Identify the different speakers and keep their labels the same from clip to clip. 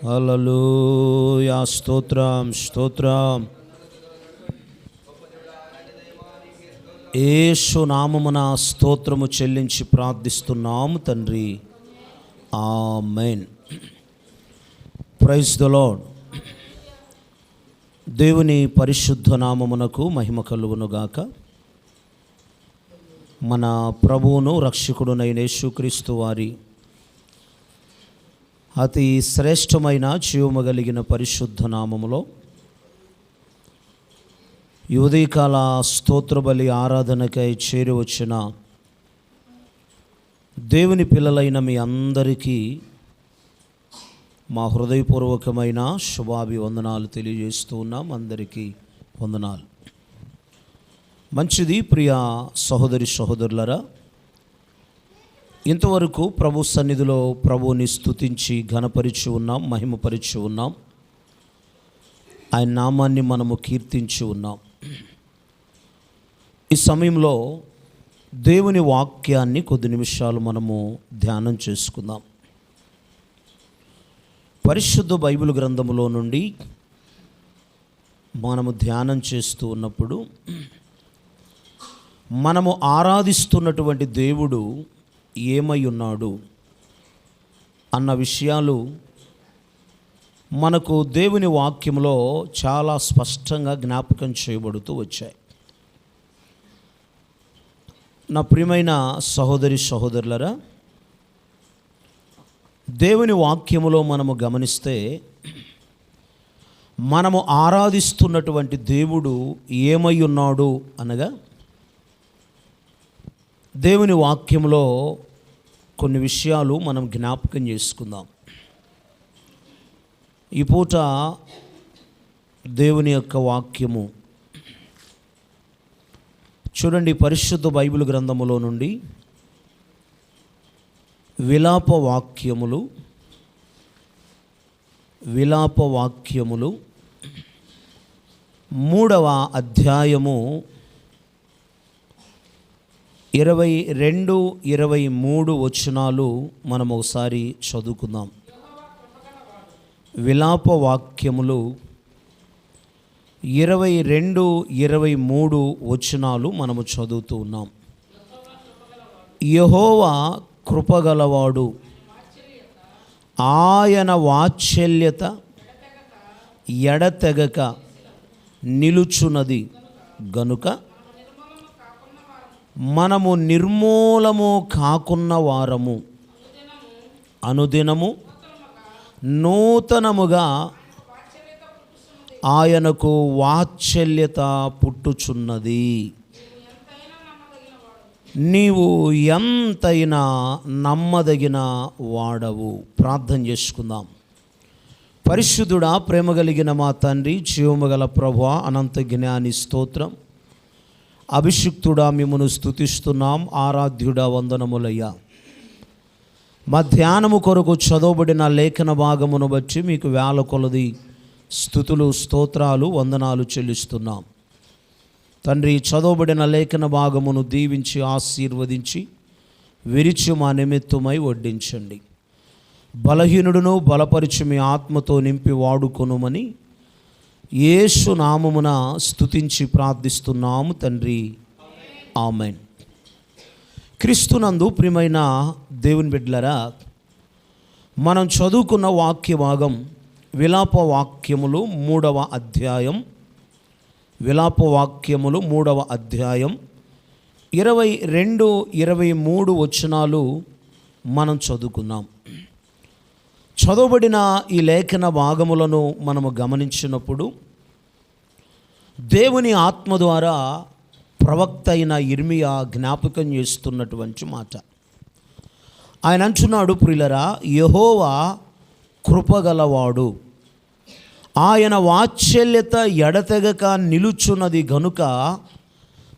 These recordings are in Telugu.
Speaker 1: హల్లెలూయా స్తోత్రం స్తోత్రం ఏషు నామమున స్తోత్రము చెల్లించి ప్రార్థిస్తున్నాము తండ్రి ఆమెన్ ప్రైజ్ ద లార్డ్ దేవుని పరిశుద్ధ నామమునకు మహిమ కలుగునుగాక మన ప్రభువును రక్షకుడునైన యేసుక్రీస్తు వారి అతి శ్రేష్టమైన జీవము కలిగిన పరిశుద్ధ నామములో యువదీకాల స్తోత్రబలి ఆరాధనకై చేరి వచ్చిన దేవుని పిల్లలైన మీ అందరికీ మా హృదయపూర్వకమైన శుభాభివందనాలు తెలియజేస్తూ ఉన్నాం. అందరికీ వందనాలు. మంచిది ప్రియ సహోదరి సహోదరులరా ఇంతవరకు ప్రభు సన్నిధిలో ప్రభువుని స్తుతించి ఘనపరిచి ఉన్నాం మహిమపరిచి ఉన్నాం. ఆయన నామాన్ని మనము కీర్తించి ఉన్నాం. ఈ సమయంలో దేవుని వాక్యాన్ని కొద్ది నిమిషాలు మనము ధ్యానం చేసుకుందాం. పరిశుద్ధ బైబిల్ గ్రంథములో నుండి మనము ధ్యానం చేస్తూ ఉన్నప్పుడు మనము ఆరాధిస్తున్నటువంటి దేవుడు ఏమై ఉన్నాడు అన్న విషయాలు మనకు దేవుని వాక్యంలో చాలా స్పష్టంగా జ్ఞాపకం చేయబడుతూ వచ్చాయి. నా ప్రియమైన సహోదరి సహోదరులరా దేవుని వాక్యములో మనము గమనిస్తే మనము ఆరాధిస్తున్నటువంటి దేవుడు ఏమై ఉన్నాడు అనగా దేవుని వాక్యంలో కొన్ని విషయాలు మనం జ్ఞాపకం చేసుకుందాం. ఈ పూట దేవుని యొక్క వాక్యము. చూడండి పరిశుద్ధ బైబిల్ గ్రంథములో నుండి విలాప వాక్యములు విలాప వాక్యములు మూడవ అధ్యాయము ఇరవై రెండు ఇరవై మూడు వచనాలు మనం ఒకసారి చదువుకుందాం. విలాప వాక్యములు ఇరవై రెండు ఇరవై మూడు వచనాలు మనము చదువుతూ ఉన్నాం. యహోవా కృపగలవాడు ఆయన వాత్సల్యత ఎడతెగక నిలుచున్నది గనుక మనము నిర్మూలము కాకున్న వారము. అనుదినము నూతనముగా ఆయనకు వాత్సల్యత పుట్టుచున్నది. నీవు ఎంతైనా నమ్మదగిన వాడవు. ప్రార్థన చేసుకుందాం. పరిశుద్ధుడా ప్రేమ కలిగిన మా తండ్రి జీవము గల ప్రభు అనంత జ్ఞాని స్తోత్రం. అభిషిక్తుడా మిమ్మను స్థుతిస్తున్నాం ఆరాధ్యుడా వందనములయ్యా. మా ధ్యానము కొరకు చదవబడిన లేఖన భాగమును బట్టి మీకు వేల కొలది స్థుతులు స్తోత్రాలు వందనాలు చెల్లిస్తున్నాం. తండ్రి చదవబడిన లేఖన భాగమును దీవించి ఆశీర్వదించి విరిచి మా నిమిత్తమై వడ్డించండి. బలహీనుడును బలపరిచి మీ ఆత్మతో నింపి వాడుకొనుమని యేసు నామమున స్తుతించి ప్రార్థిస్తున్నాము తండ్రి. ఆమెన్. క్రీస్తునందు ప్రియమైన దేవుని బిడ్డలరా మనం చదువుకున్న వాక్య భాగం విలాప వాక్యములు మూడవ అధ్యాయం. విలాప వాక్యములు మూడవ అధ్యాయం. ఇరవై రెండు ఇరవై మూడు వచనాలు మనం చదువుకున్నాం. చదవబడిన ఈ లేఖన భాగములను మనము గమనించినప్పుడు దేవుని ఆత్మ ద్వారా ప్రవక్త అయిన ఇర్మియా జ్ఞాపకం చేస్తున్నటువంటి మాట. ఆయన అంటున్నాడు ప్రిలరా యహోవా కృపగలవాడు. ఆయన వాత్సల్యత ఎడతెగక నిలుచున్నది గనుక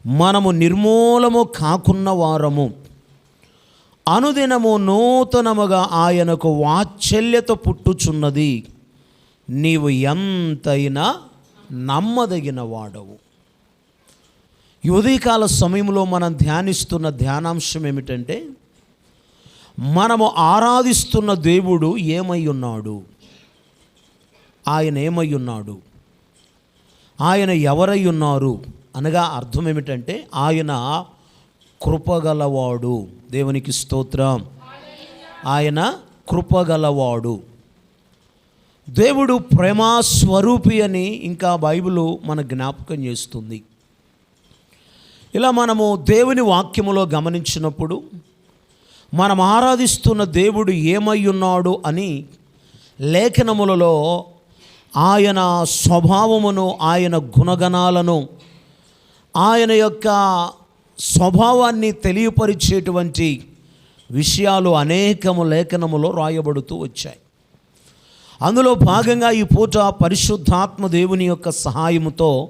Speaker 1: మనము నిర్మూలము కాకున్న వారము. అనుదినము నూతనముగా ఆయనకు వాత్సల్యత పుట్టుచున్నది. నీవు ఎంతైనా నమ్మదగిన వాడవు. ఈ ఉదయకాల సమయంలో మనం ధ్యానిస్తున్న ధ్యానాంశం ఏమిటంటే మనము ఆరాధిస్తున్న దేవుడు ఏమై ఉన్నాడు? ఆయన ఏమై ఉన్నాడు? ఆయన ఎవరై ఉన్నారు? అనగా అర్థం ఏమిటంటే ఆయన కృపగలవాడు. దేవునికి స్తోత్రం. ఆయన కృపగలవాడు. దేవుడు ప్రేమా స్వరూపి అని ఇంకా బైబిల్ మన జ్ఞాపకం చేస్తుంది. ఇలా మనము దేవుని వాక్యములో గమనించినప్పుడు మనం ఆరాధిస్తున్న దేవుడు ఏమై ఉన్నాడు అని లేఖనములలో ఆయన స్వభావమును ఆయన గుణగణాలను ఆయన యొక్క స్వభావాన్ని తెలియపరిచేటువంటి విషయాలు అనేకము లేఖనములో రాయబడుతూ వచ్చాయి. అందులో భాగంగా ఈ పూట పరిశుద్ధాత్మ దేవుని యొక్క సహాయముతో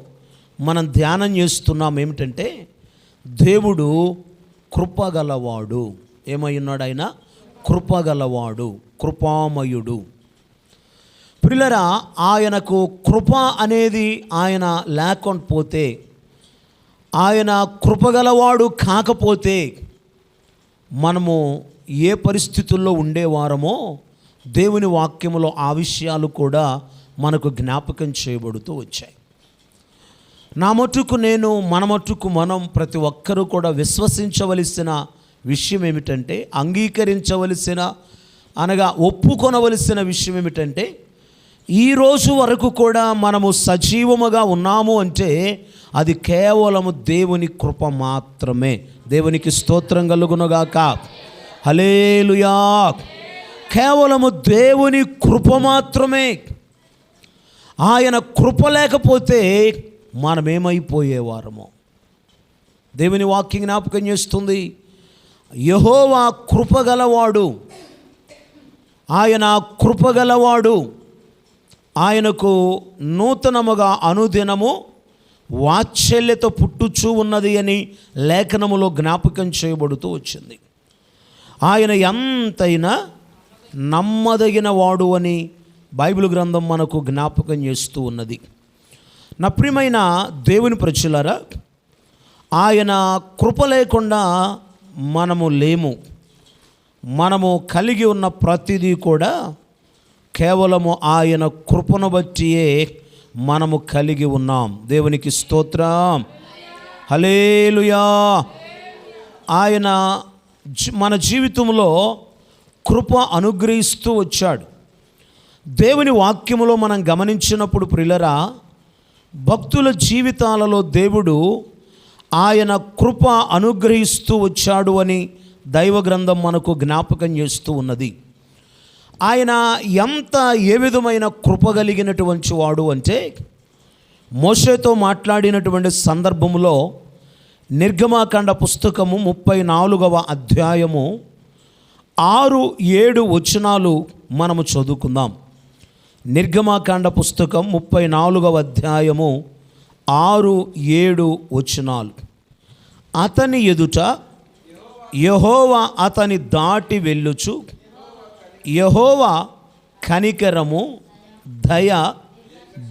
Speaker 1: మనం ధ్యానం చేస్తున్నాం. ఏమిటంటే దేవుడు కృపగలవాడు. ఏమై ఉన్నాడు ఆయన? కృపగలవాడు కృపామయుడు. ప్రిలరా ఆయనకు కృప అనేది ఆయన లేకపోతే ఆయన కృపగలవాడు కాకపోతే మనము ఏ పరిస్థితుల్లో ఉండేవారమో దేవుని వాక్యములో ఆ విషయాలు కూడా మనకు జ్ఞాపకం చేయబడుతూ వచ్చాయి. నా మటుకు నేను మన మటుకు మనం ప్రతి ఒక్కరూ కూడా విశ్వసించవలసిన విషయం ఏమిటంటే అంగీకరించవలసిన అనగా ఒప్పుకొనవలసిన విషయం ఏమిటంటే ఈ రోజు వరకు కూడా మనము సజీవముగా ఉన్నాము అంటే అది కేవలము దేవుని కృప మాత్రమే. దేవునికి స్తోత్రం కలుగునుగాక. హలేలుయా కేవలము దేవుని కృప మాత్రమే. ఆయన కృప లేకపోతే మనమేమైపోయేవారమో. దేవుని వాక్యం జ్ఞాపకం చేస్తుంది. యహోవా కృపగలవాడు ఆయన కృపగలవాడు ఆయనకు నూతనముగా అనుదినము వాత్సల్యత పుట్టుచూ ఉన్నది అని లేఖనములో జ్ఞాపకం చేయబడుతూ వచ్చింది. ఆయన ఎంతైనా నమ్మదగిన వాడు అని బైబిల్ గ్రంథం మనకు జ్ఞాపకం చేస్తూ ఉన్నది. నా ప్రియమైన దేవుని ప్రజలరా ఆయన కృప లేకుండా మనము లేము. మనము కలిగి ఉన్న ప్రతిదీ కూడా కేవలము ఆయన కృపను బట్టియే మనము కలిగి ఉన్నాం. దేవునికి స్తోత్రం. హలేలుయా ఆయన మన జీవితంలో కృప అనుగ్రహిస్తూ వచ్చాడు. దేవుని వాక్యములో మనం గమనించినప్పుడు ప్రిలరా భక్తుల జీవితాలలో దేవుడు ఆయన కృప అనుగ్రహిస్తూ వచ్చాడు అని దైవ గ్రంథం మనకు జ్ఞాపకం చేస్తూ ఉన్నది. ఆయన ఎంత ఏ విధమైన కృప కలిగినటువంటి వాడు అంటే మోషేతో మాట్లాడినటువంటి సందర్భంలో నిర్గమాకాండ పుస్తకము ముప్పై నాలుగవ అధ్యాయము ఆరు ఏడు వచనాలు మనము చదువుకుందాం. నిర్గమాకాండ పుస్తకం ముప్పై నాలుగవ అధ్యాయము ఆరు ఏడు వచనాలు. అతని ఎదుట యహోవా అతని దాటి వెళ్ళుచు యహోవా కనికరము దయ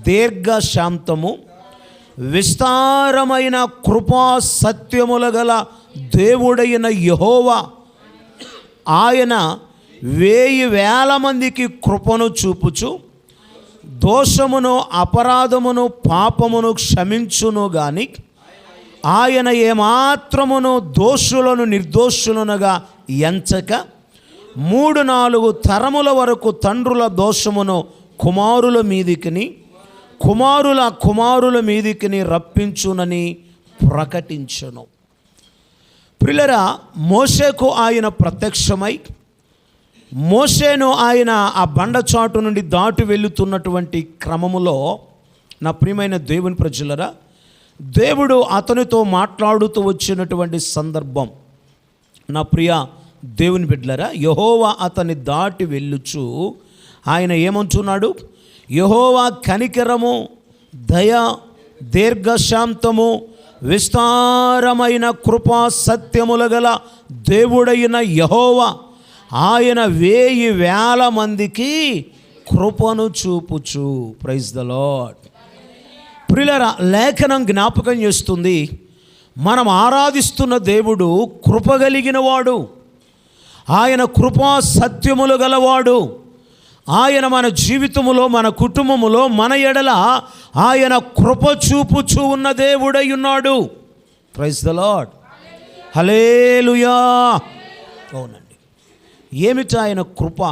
Speaker 1: దీర్ఘశాంతము విస్తారమైన కృపా సత్యముల గల దేవుడైన యహోవా. ఆయన వేయి వేల మందికి కృపను చూపుచు దోషమును అపరాధమును పాపమును క్షమించును గాని ఆయన ఏమాత్రమును దోషులను నిర్దోషులనుగా ఎంచక మూడు నాలుగు తరముల వరకు తండ్రుల దోషమును కుమారుల మీదికిని కుమారుల కుమారుల మీదికిని రప్పించునని ప్రకటించును. ప్రిలరా మోషేకు ఆయన ప్రత్యక్షమై మోషేను ఆయన ఆ బండచాటు నుండి దాటి వెళుతున్నటువంటి క్రమములో నా ప్రియమైన దేవుని ప్రజలరా దేవుడు అతనితో మాట్లాడుతూ వచ్చినటువంటి సందర్భం. నా ప్రియ దేవుని బిడ్డలరా యహోవా అతన్ని దాటి వెళ్ళుచు. ఆయన ఏమంటున్నాడు? యహోవా కనికరము దయ దీర్ఘశాంతము విస్తారమైన కృపా సత్యముల గల దేవుడైన యహోవా. ఆయన వేయి వేల మందికి కృపను చూపుచు. ప్రైజ్ ద లాడ్ ప్రిలరా లేఖనం జ్ఞాపకం చేస్తుంది. మనం ఆరాధిస్తున్న దేవుడు కృపగలిగిన వాడు. ఆయన కృపా సత్యములు గలవాడు. ఆయన మన జీవితములో మన కుటుంబములో మన ఎడల ఆయన కృప చూపుచూ ఉన్న దేవుడై ఉన్నాడు. ప్రైజ్ ద లాడ్ హలేలుయా అవునండి. ఏమిటి ఆయన కృప?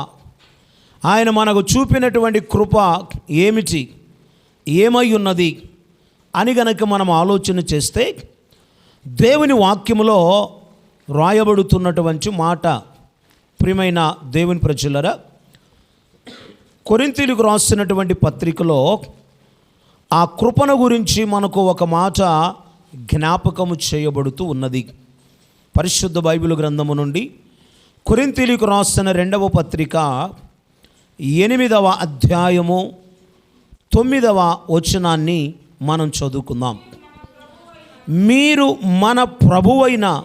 Speaker 1: ఆయన మనకు చూపినటువంటి కృప ఏమిటి? ఏమై ఉన్నది? అని గనక మనం ఆలోచన చేస్తే దేవుని వాక్యములో రాయబడుతున్నటువంటి మాట ప్రియమైన దేవుని ప్రజలరా కొరింతీలకు రాస్తున్నటువంటి పత్రికలో ఆ కృపను గురించి మనకు ఒక మాట జ్ఞాపకము చేయబడుతూ ఉన్నది. పరిశుద్ధ బైబిల్ గ్రంథము నుండి కొరింతీలకు రాస్తున్న రెండవ పత్రిక ఎనిమిదవ అధ్యాయము తొమ్మిదవ వచనాన్ని మనం చదువుకుందాం. మీరు మన ప్రభువైన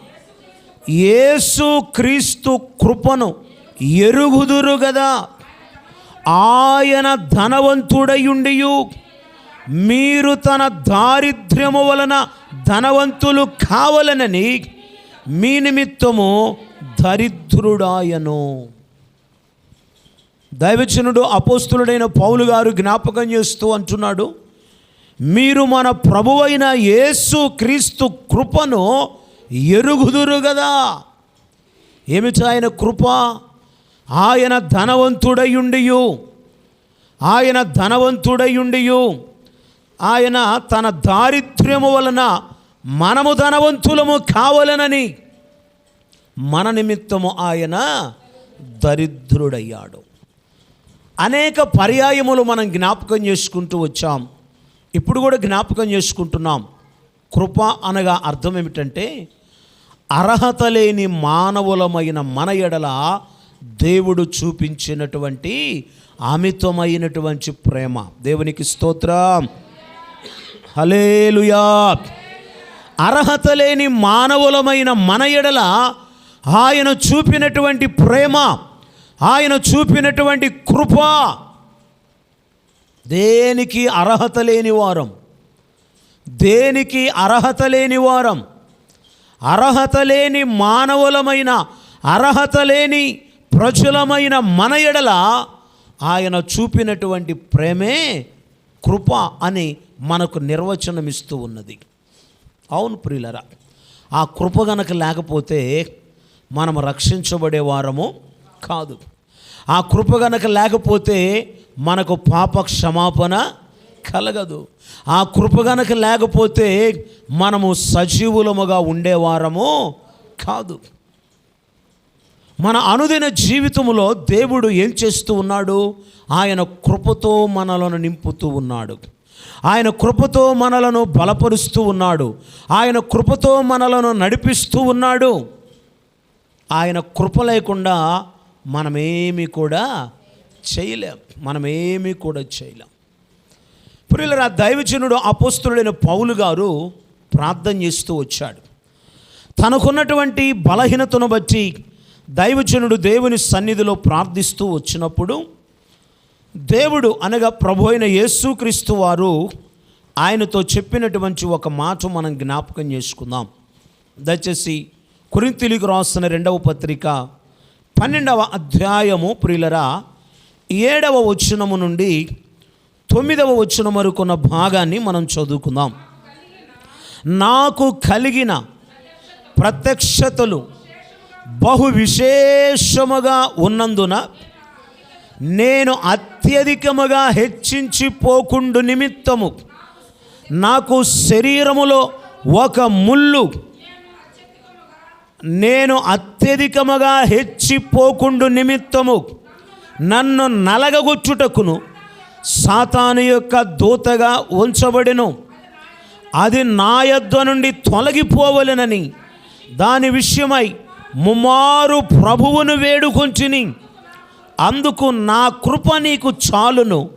Speaker 1: యేసు క్రీస్తు కృపను ఎరుగుదురు గదా. ఆయన ధనవంతుడయుండియు. మీరు తన దారిద్ర్యము వలన ధనవంతులు కావలనని మీ నిమిత్తము దరిద్రుడాయను. దైవచనుడు అపోస్తులుడైన పౌలు గారు జ్ఞాపకం చేస్తూ అంటున్నాడు మీరు మన ప్రభువైన యేసు క్రీస్తు కృపను ఎరుగుదురు కదా ఏమిటి ఆయన కృప? ఆయన ధనవంతుడయుండియు. ఆయన ధనవంతుడయుండియు. ఆయన తన దారిద్ర్యము వలన మనము ధనవంతులము కావలనని. మన నిమిత్తము ఆయన దరిద్రుడయ్యాడు. అనేక పర్యాయములు మనం జ్ఞాపకం చేసుకుంటూ వచ్చాం. ఇప్పుడు కూడా జ్ఞాపకం చేసుకుంటున్నాం. కృప అనగా అర్థం ఏమిటంటే అర్హత లేని మానవులమైన మన ఎడల దేవుడు చూపించినటువంటి అమితమైనటువంటి ప్రేమ. దేవునికి స్తోత్రం. హలేలుయా అర్హత లేని మానవులమైన మన ఎడల ఆయన చూపినటువంటి ప్రేమ ఆయన చూపినటువంటి కృప. దేనికి అర్హత లేని వారం? దేనికి అర్హత లేని వారం? అర్హత లేని మానవులమైన అర్హత లేని ప్రజలమైన మన ఎడల ఆయన చూపినటువంటి ప్రేమే కృప అని మనకు నిర్వచనం ఇస్తూ ఉన్నది. అవును ప్రియులరా ఆ కృప గనక లేకపోతే మనం రక్షించబడే వారము కాదు. ఆ కృప గనక లేకపోతే మనకు పాప క్షమాపణ కలగదు. ఆ కృప గనక లేకపోతే మనము సజీవులముగా ఉండేవారము కాదు. మన అనుదిన జీవితంలో దేవుడు ఏం చేస్తూ ఉన్నాడు? ఆయన కృపతో మనలను నింపుతూ ఉన్నాడు. ఆయన కృపతో మనలను బలపరుస్తూ ఉన్నాడు. ఆయన కృపతో మనలను నడిపిస్తూ ఉన్నాడు. ఆయన కృప లేకుండా మనమేమి కూడా చేయలేం. మనమేమి కూడా చేయలేం. ప్రియులరా దైవజనుడు అపోస్తుడైన పౌలు గారు ప్రార్థన చేస్తూ వచ్చాడు. తనకున్నటువంటి బలహీనతను బట్టి దైవజనుడు దేవుని సన్నిధిలో ప్రార్థిస్తూ వచ్చినప్పుడు దేవుడు అనగా ప్రభు అయిన యేసుక్రీస్తు వారు ఆయనతో చెప్పినటువంటి ఒక మాట మనం జ్ఞాపకం చేసుకుందాం. దయచేసి కురింతిలికి రాస్తున్న రెండవ పత్రిక పన్నెండవ అధ్యాయము ప్రియులరా ఏడవ వచనము నుండి తొమ్మిదవ వచ్చిన వరకున్న భాగాన్ని మనం చదువుకుందాం. నాకు కలిగిన ప్రత్యక్షతలు బహు విశేషముగా ఉన్నందున నేను అత్యధికముగా హెచ్చించిపోకుండు నిమిత్తము నాకు శరీరములో ఒక ముళ్ళు నేను అత్యధికముగా హెచ్చిపోకుండు నిమిత్తము నన్ను నలగగొచ్చుటకును సాతాను యొక్క దూతగా ఉంచబడెను. అది నా యొద్ద నుండి తొలగిపోవలెనని. దాని విషయమై ముమారు ప్రభువును వేడుకొంచిని అందుకు నా కృప నీకు చాలును.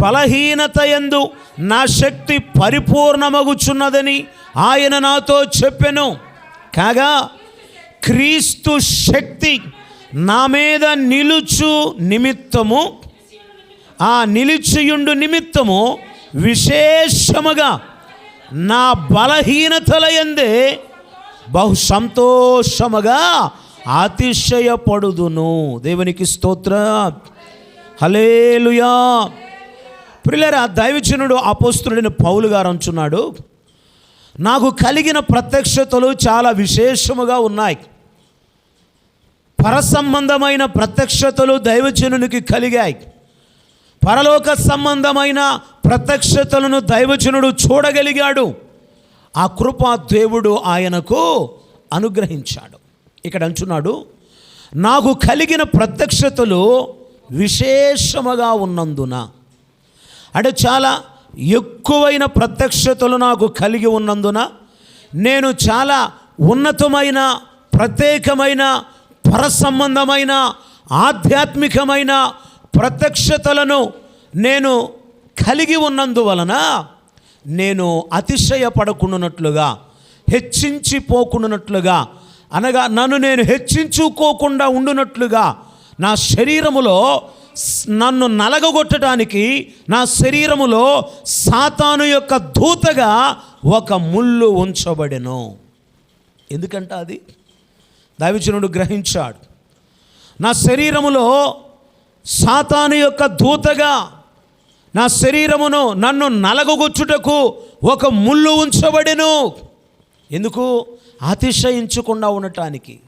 Speaker 1: బలహీనత ఎందు నా శక్తి పరిపూర్ణమగుచున్నదని ఆయన నాతో చెప్పెను. కాగా క్రీస్తు శక్తి నా మీద నిలుచు నిమిత్తము ఆ నిలిచియుండు నిమిత్తము విశేషముగా నా బలహీనతల ఎందే బహు సంతోషముగా అతిశయపడుదును. దేవునికి స్తోత్ర. హలేలుయా ప్రిల్లరా దైవజనుడు అపోస్తుడైన పౌలు గారు అంచున్నాడు నాకు కలిగిన ప్రత్యక్షతలు చాలా విశేషముగా ఉన్నాయి. పరసంబంధమైన ప్రత్యక్షతలు దైవజనునికి కలిగాయి. పరలోక సంబంధమైన ప్రత్యక్షతలను దైవజనుడు చూడగలిగాడు. ఆ కృప దేవుడు ఆయనకు అనుగ్రహించాడు. ఇక్కడ అంటున్నాడు నాకు కలిగిన ప్రత్యక్షతలు విశేషముగా ఉన్నందున. అంటే చాలా ఎక్కువైన ప్రత్యక్షతలు నాకు కలిగి ఉన్నందున నేను చాలా ఉన్నతమైన ప్రత్యేకమైన పరసంబంధమైన ఆధ్యాత్మికమైన ప్రత్యక్షతలను నేను కలిగి ఉన్నందువలన నేను అతిశయపడకుండానట్లుగా హెచ్చించిపోకుండానట్లుగా అనగా నన్ను నేను హెచ్చించుకోకుండా ఉండునట్లుగా నా శరీరములో నన్ను నలగగొట్టడానికి నా శరీరములో సాతాను యొక్క దూతగా ఒక ముళ్ళు ఉంచబడెను. ఎందుకంట అది? దైవజనుడు గ్రహించాడు. నా శరీరములో సాతాను యొక్క దూతగా నా శరీరమును నన్ను నలగొచ్చుటకు ఒక ముళ్ళు ఉంచబడెను. ఎందుకు? అతిశయించకుండా ఉండటానికి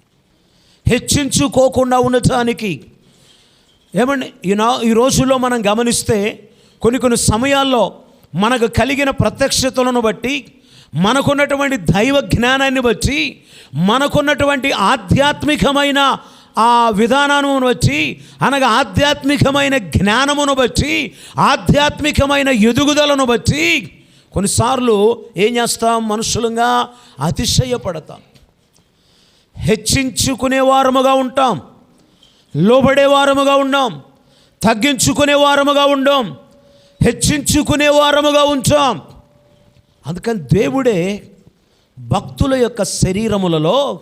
Speaker 1: హెచ్చించుకోకుండా ఉండటానికి. ఏమండి? ఈ నా ఈ రోజుల్లో మనం గమనిస్తే కొన్ని కొన్ని సమయాల్లో మనకు కలిగిన ప్రత్యక్షతలను బట్టి మనకున్నటువంటి దైవ జ్ఞానాన్ని బట్టి మనకున్నటువంటి ఆధ్యాత్మికమైన ఆ విధానాన్ని బట్టి అనగా ఆధ్యాత్మికమైన జ్ఞానమును బట్టి ఆధ్యాత్మికమైన ఎదుగుదలను బట్టి కొన్నిసార్లు ఏం చేస్తాం? మనుషులంగా అతిశయపడతాం. హెచ్చించుకునే వారముగా ఉంటాం. లోబడే వారముగా ఉన్నాం. తగ్గించుకునే వారముగా ఉండాం. హెచ్చించుకునే వారముగా ఉంటాం అందుకని దేవుడే భక్తుల యొక్క శరీరములలో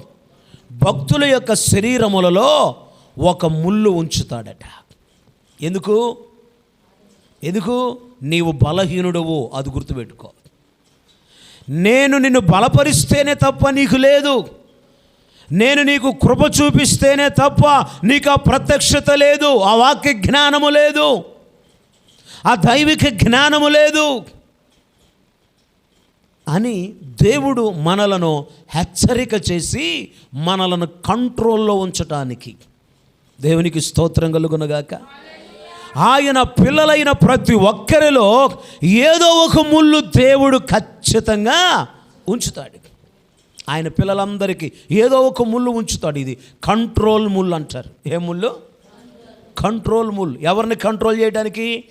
Speaker 1: భక్తుల యొక్క శరీరములలో ఒక ముళ్ళు ఉంచుతాడట. ఎందుకు? ఎందుకు? నీవు బలహీనుడవు అది గుర్తుపెట్టుకో. నేను నిన్ను బలపరిస్తేనే తప్ప నీకు లేదు. నేను నీకు కృప చూపిస్తేనే తప్ప నీకు ఆ ప్రత్యక్షత లేదు ఆ వాక్య జ్ఞానము లేదు ఆ దైవిక జ్ఞానము లేదు. అని దేవుడు మనలను హెచ్చరిక చేసి మనలను కంట్రోల్లో ఉంచటానికి. దేవునికి స్తోత్రం కలుగునగాక. ఆయన పిల్లలైన ప్రతి ఒక్కరిలో ఏదో ఒక ముళ్ళు దేవుడు ఖచ్చితంగా ఉంచుతాడు. ఆయన పిల్లలందరికీ ఏదో ఒక ముళ్ళు ఉంచుతాడు ఇది. కంట్రోల్ ముళ్ళు అంటారు. ఏ ముళ్ళు? కంట్రోల్ ముళ్ళు. ఎవరిని కంట్రోల్ చేయడానికి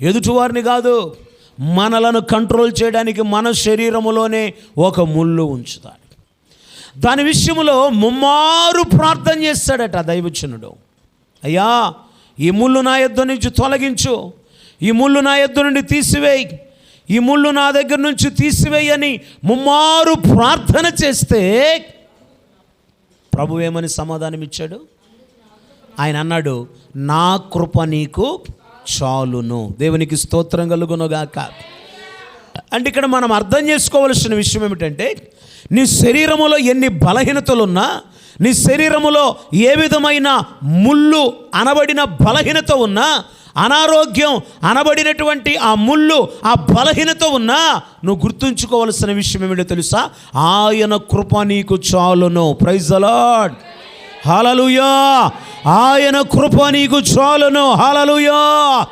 Speaker 1: ఎదుటివారిని కాదు. మనలను కంట్రోల్ చేయడానికి మన శరీరములోనే ఒక ముళ్ళు ఉంచుతాడు. దాని విషయంలో ముమ్మారు ప్రార్థన చేస్తాడట దైవచనుడు అయ్యా ఈ ముళ్ళు నా యొద్ద నుంచి తొలగించు. ఈ ముళ్ళు నా యొద్ద నుండి తీసివేయి. ఈ ముళ్ళు నా దగ్గర నుంచి తీసివేయని ముమ్మారు ప్రార్థన చేస్తే ప్రభు ఏమని సమాధానం ఇచ్చాడు ఆయన అన్నాడు నా కృప నీకు చాలును. దేవునికి స్తోత్రం కలుగునుగాక. అంటే ఇక్కడ మనం అర్థం చేసుకోవలసిన విషయం ఏమిటంటే నీ శరీరములో ఎన్ని బలహీనతలున్నా నీ శరీరములో ఏ విధమైన ముళ్ళు అనబడిన బలహీనత ఉన్నా అనారోగ్యం అనబడినటువంటి ఆ ముళ్ళు ఆ బలహీనత ఉన్నా నువ్వు గుర్తుంచుకోవలసిన విషయం ఏమిటో తెలుసా? ఆయన కృప నీకు చాలును. ప్రైజ్ అలాడ్ హాలలుయా. ఆయన కృప నీకు చాలును. హాలలుయా.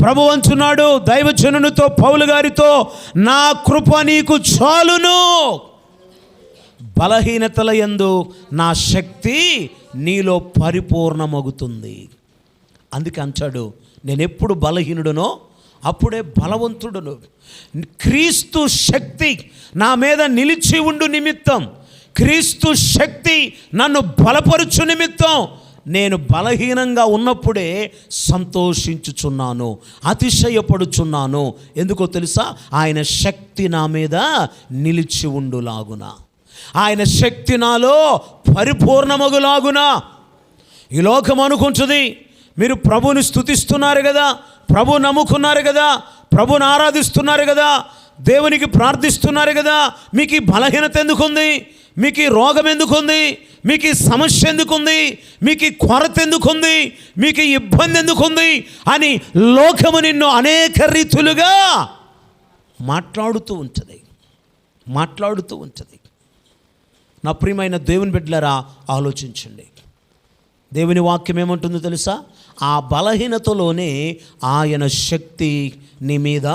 Speaker 1: ప్రభు అంచున్నాడు దైవజనునితో పౌలు గారితో నా కృప నీకు చాలును. బలహీనతల యందు నా శక్తి నీలో పరిపూర్ణమగుతుంది. అందుకే అంచాడు నేనెప్పుడు బలహీనుడునో అప్పుడే బలవంతుడును. క్రీస్తు శక్తి నా మీద నిలిచి ఉండు నిమిత్తం. క్రీస్తు శక్తి నన్ను బలపరుచు నిమిత్తం నేను బలహీనంగా ఉన్నప్పుడే సంతోషించుచున్నాను అతిశయపడుచున్నాను. ఎందుకో తెలుసా? ఆయన శక్తి నా మీద నిలిచి ఉండులాగున. ఆయన శక్తి నాలో పరిపూర్ణమగులాగున. ఈ లోకం అనుకుంటుంది మీరు ప్రభుని స్తుతిస్తున్నారు కదా ప్రభు నమ్ముకున్నారు కదా ప్రభుని ఆరాధిస్తున్నారు కదా దేవునికి ప్రార్థిస్తున్నారు కదా మీకు ఈ బలహీనత ఎందుకుంది? మీకు ఈ రోగం ఎందుకుంది మీకు ఈ సమస్య ఎందుకుంది మీకు ఈ కొరత ఎందుకుంది మీకు ఈ ఇబ్బంది ఎందుకుంది అని లోకము నిన్ను అనేక రీతులుగా మాట్లాడుతూ ఉంటుంది. మాట్లాడుతూ ఉంటుంది. నా ప్రియమైన దేవుని బిడ్డలారా ఆలోచించండి. దేవుని వాక్యం ఏమంటుందో తెలుసా? ఆ బలహీనతలోనే ఆయన శక్తి నీ మీద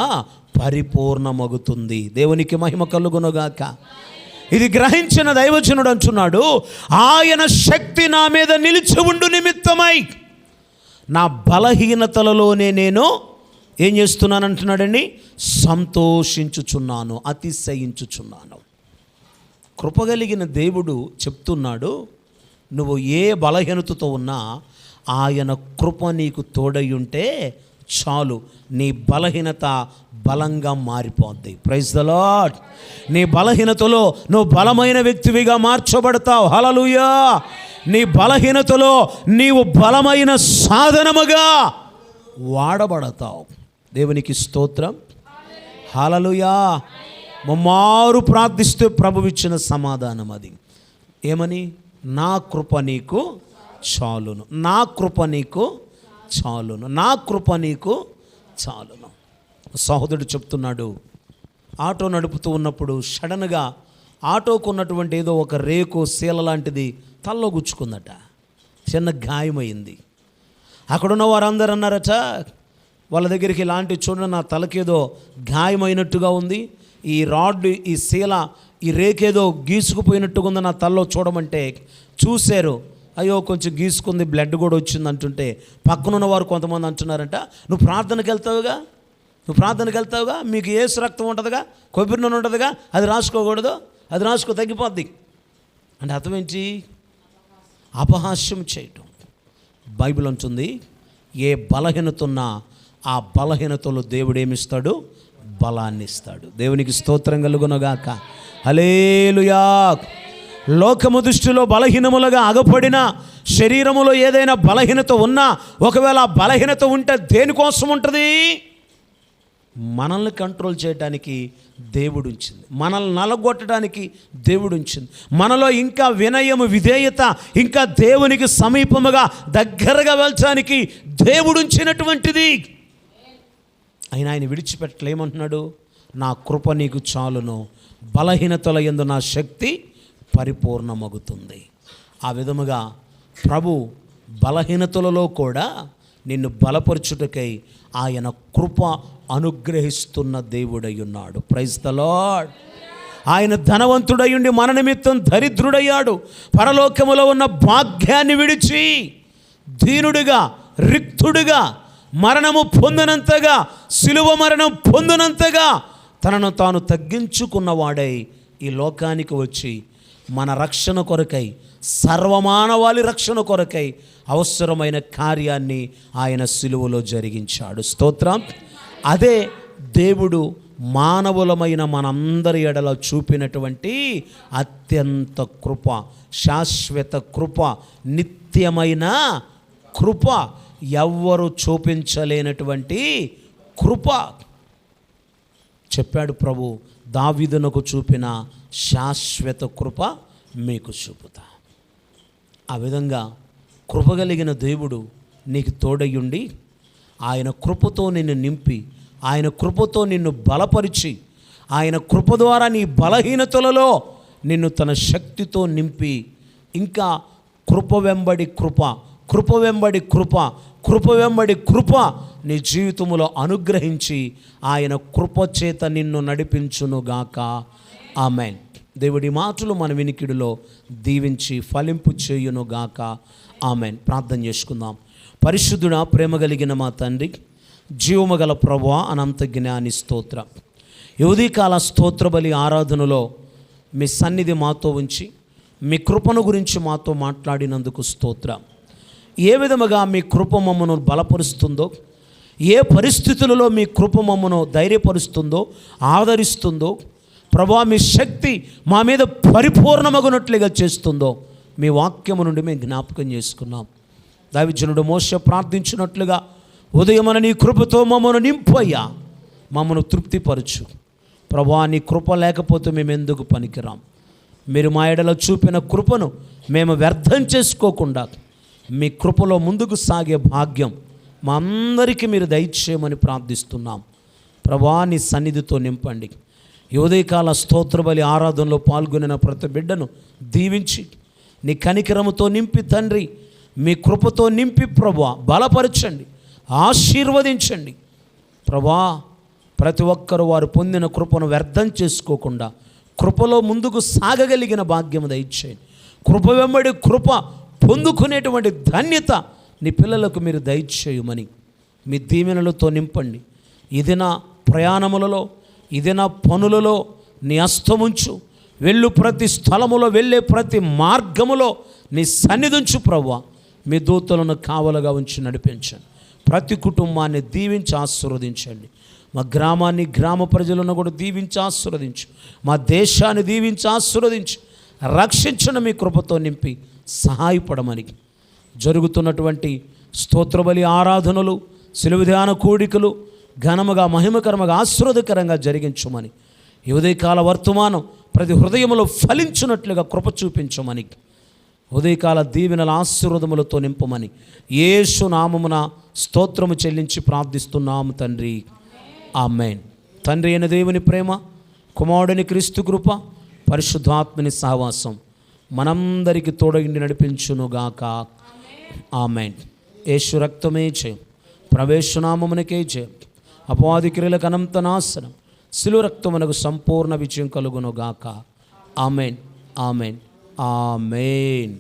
Speaker 1: పరిపూర్ణమగుతుంది. దేవునికి మహిమ కలుగునుగాక. ఇది గ్రహించిన దైవజనుడు అంటున్నాడు ఆయన శక్తి నా మీద నిలిచి ఉండు నిమిత్తమై. నా బలహీనతలలోనే నేను ఏం చేస్తున్నాను అంటున్నాడండి? సంతోషించుచున్నాను అతిశయించుచున్నాను. కృపగలిగిన దేవుడు చెప్తున్నాడు నువ్వు ఏ బలహీనతతో ఉన్నా ఆయన కృప నీకు తోడయ్యుంటే చాలు. నీ బలహీనత బలంగా మారిపోద్ది. ప్రైజ్ ద లాడ్ నీ బలహీనతలో నువ్వు బలమైన వ్యక్తివిగా మార్చబడతావు. హలలుయా నీ బలహీనతలో నీవు బలమైన సాధనముగా వాడబడతావు. దేవునికి స్తోత్రం. హలలుయా మారు ప్రార్థిస్తూ ప్రభువిచ్చిన సమాధానం అది. ఏమని? నా కృప నీకు చాలును. నా కృప నీకు చాలును. నా కృప నీకు చాలును. సహోదరుడు చెప్తున్నాడు ఆటో నడుపుతూ ఉన్నప్పుడు సడన్గా ఆటోకు ఉన్నటువంటి ఏదో ఒక రేకు శీల లాంటిది తల్లో గుచ్చుకుందట. చిన్న గాయమైంది. అక్కడున్న వారందరూ అన్నారట వాళ్ళ దగ్గరికి ఇలాంటి చూడండి నా తలకేదో గాయమైనట్టుగా ఉంది ఈ రాడ్ ఈ శీల ఈ రేకేదో గీసుకుపోయినట్టుగా ఉంది నా తలలో చూడమంటే చూశారు. అయ్యో కొంచెం గీసుకుంది బ్లడ్ కూడా వచ్చింది అంటుంటే పక్కనున్న వారు కొంతమంది అంటున్నారంట నువ్వు ప్రార్థనకి వెళ్తావుగా నువ్వు ప్రార్థనకి వెళ్తావుగా? మీకు ఏసు రక్తం ఉంటుందిగా? కొబ్బరి నూనె ఉంటుందిగా? అది రాసుకోకూడదు? అది రాసుకో తగ్గిపోద్ది. అంటే అర్థం ఏంటి? అపహాస్యం చేయటం. బైబిల్ అంటుంది ఏ బలహీనత ఉన్నా ఆ బలహీనతలో దేవుడు ఏమిస్తాడు బలాన్ని ఇస్తాడు. దేవునికి స్తోత్రం కలుగునగాక. హలేలుయా లోకము దృష్టిలో బలహీనములుగా అగపడిన శరీరములో ఏదైనా బలహీనత ఉన్నా ఒకవేళ బలహీనత ఉంటే దేనికోసం ఉంటుంది? మనల్ని కంట్రోల్ చేయడానికి దేవుడు ఉంచింది. మనల్ని నలగొట్టడానికి దేవుడు ఉంచింది. మనలో ఇంకా వినయము విధేయత ఇంకా దేవునికి సమీపముగా దగ్గరగా వెళ్ళడానికి దేవుడు ఉంచినటువంటిది. ఆయన ఆయన విడిచిపెట్టలేమంటున్నాడు. నా కృప నీకు చాలును. బలహీనతల ఎందు నా శక్తి పరిపూర్ణమగుతుంది. ఆ విధముగా ప్రభు బలహీనతలలో కూడా నిన్ను బలపరచుటకై ఆయన కృప అనుగ్రహిస్తున్న దేవుడై ఉన్నాడు ప్రైజ్ ద లార్డ్ ఆయన ధనవంతుడయ్యుండి మన నిమిత్తం దరిద్రుడయ్యాడు. పరలోకములో ఉన్న భాగ్యాన్ని విడిచి దీనుడిగా రిక్తుడిగా మరణము పొందినంతగా సిలువ మరణం పొందినంతగా తనను తాను తగ్గించుకున్నవాడై ఈ లోకానికి వచ్చి మన రక్షణ కొరకై సర్వమానవాళి రక్షణ కొరకై అవసరమైన కార్యాన్ని ఆయన సిలువలో జరిగించాడు. స్తోత్రం. అదే దేవుడు మానవులమైన మనందరి ఎడల చూపినటువంటి అత్యంత కృప శాశ్వత కృప నిత్యమైన కృప ఎవ్వరు చూపించలేనటువంటి కృప. చెప్పాడు ప్రభు దావిదునకు చూపిన శాశ్వత కృప మీకు చూపుతా. ఆ విధంగా కృపగలిగిన దేవుడు నీకు తోడయ్యుండి ఆయన కృపతో నిన్ను నింపి ఆయన కృపతో నిన్ను బలపరిచి ఆయన కృప ద్వారా నీ బలహీనతలలో నిన్ను తన శక్తితో నింపి. ఇంకా కృప వెంబడి కృప కృప వెంబడి కృప కృప వెంబడి కృప నీ జీవితంలో అనుగ్రహించి ఆయన కృప చేత నిన్ను నడిపించునుగాక. ఆమెన్. దేవుడి మాటలు మన వినికిడిలో దీవించి ఫలింపు చేయునుగాక ఆమె ప్రార్థన చేసుకుందాం. పరిశుద్ధుడ ప్రేమ కలిగిన మా తండ్రి జీవము గల ప్రభు అనంత జ్ఞాని స్తోత్ర. యువదీకాల స్తోత్ర బలి ఆరాధనలో మీ సన్నిధి మాతో ఉంచి మీ కృపను గురించి మాతో మాట్లాడినందుకు స్తోత్ర. ఏ విధముగా మీ కృప మమ్మను బలపరుస్తుందో ఏ పరిస్థితులలో మీ కృప మమ్మను ధైర్యపరుస్తుందో ఆదరిస్తుందో ప్రభా మీ శక్తి మా మీద పరిపూర్ణమగునట్లుగా చేస్తుందో మీ వాక్యము నుండి మేము జ్ఞాపకం చేసుకున్నాం. దావిజనుడు మోస ప్రార్థించినట్లుగా ఉదయమన నీ కృపతో మమ్మను నింపయ్యా మమ్మను తృప్తిపరచు. ప్రభా నీ కృప లేకపోతే మేము ఎందుకు పనికిరాం? మీరు మా ఎడలో చూపిన కృపను మేము వ్యర్థం చేసుకోకుండా మీ కృపలో ముందుకు సాగే భాగ్యం మా అందరికీ మీరు దయచేయమని ప్రార్థిస్తున్నాం. ప్రభా నీ సన్నిధితో నింపండి. యోదయకాల స్తోత్రబలి ఆరాధనలో పాల్గొనిన ప్రతి బిడ్డను దీవించి నీ కనికరముతో నింపి తండ్రి మీ కృపతో నింపి ప్రభా బలపరచండి ఆశీర్వదించండి. ప్రభా ప్రతి ఒక్కరు వారు పొందిన కృపను వ్యర్థం చేసుకోకుండా కృపలో ముందుకు సాగగలిగిన భాగ్యం దయచేయండి. కృప వెంబడి కృప పొందుకునేటువంటి ధన్యత నీ పిల్లలకు మీరు దయచేయమని మీ దీవెనలతో నింపండి. ఇది నా ప్రయాణములలో ఇది నా పనులలో నీ అస్తముంచు. వెళ్ళు ప్రతి స్థలములో వెళ్ళే ప్రతి మార్గములో నీ సన్నిధించు ప్రవ్వ మీ దూతలను కావలుగా ఉంచి నడిపించండి. ప్రతి కుటుంబాన్ని దీవించి ఆశీర్వదించండి. మా గ్రామాన్ని గ్రామ ప్రజలను కూడా దీవించి ఆశీర్వదించు. మా దేశాన్ని దీవించి ఆశీర్వదించు. రక్షించిన మీ కృపతో నింపి సహాయపడమని. జరుగుతున్నటువంటి స్తోత్రబలి ఆరాధనలు సిలువ కోడికలు కూడికలు ఘనముగా మహిమకరముగా ఆశీర్వదకరంగా జరిగించమని. ఉదయకాల వర్తమానం ప్రతి హృదయములో ఫలించున్నట్లుగా కృప చూపించమని. ఉదయకాల దీవెనల ఆశీర్వదములతో నింపమని. యేసు నామమున స్తోత్రము చెల్లించి ప్రార్థిస్తున్నాము తండ్రి. ఆమెన్. తండ్రి అయిన దేవుని ప్రేమ కుమారుడిని క్రీస్తు కృప పరిశుద్ధాత్మని సహవాసం మనందరికీ తోడగిండి నడిపించునుగాక. ఆమెన్. యేసు రక్తమే చేయం ప్రవేశనామమునకే చేయం అపవాది క్రియలకు అనంత నాశనం శిలు రక్తమునకు సంపూర్ణ విజయం కలుగునుగాక. ఆమెన్ ఆమెన్ ఆమెన్.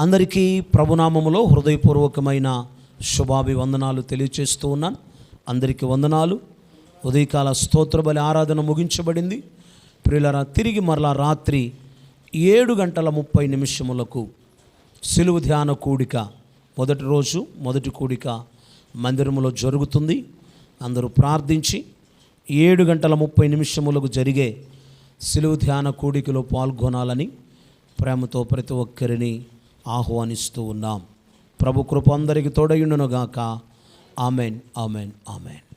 Speaker 1: అందరికీ ప్రభునామములో హృదయపూర్వకమైన శుభాభివందనాలు తెలియచేస్తూ ఉన్నాను. అందరికీ వందనాలు. ఉదయకాల స్తోత్రబలి ఆరాధన ముగించబడింది. ప్రియులరా తిరిగి మరలా రాత్రి ఏడు గంటల ముప్పై నిమిషములకు సిలువు ధ్యాన కూడిక మొదటి రోజు మొదటి కూడిక మందిరములో జరుగుతుంది. అందరూ ప్రార్థించి ఏడు గంటల ముప్పై నిమిషములకు జరిగే సిలువు ధ్యాన కూడికలో పాల్గొనాలని ప్రేమతో ప్రతి ఒక్కరిని ఆహ్వానిస్తూ ఉన్నాం. ప్రభు కృప అందరికి తోడయుండునుగాక. ఆమెన్ ఆమెన్ ఆమెన్.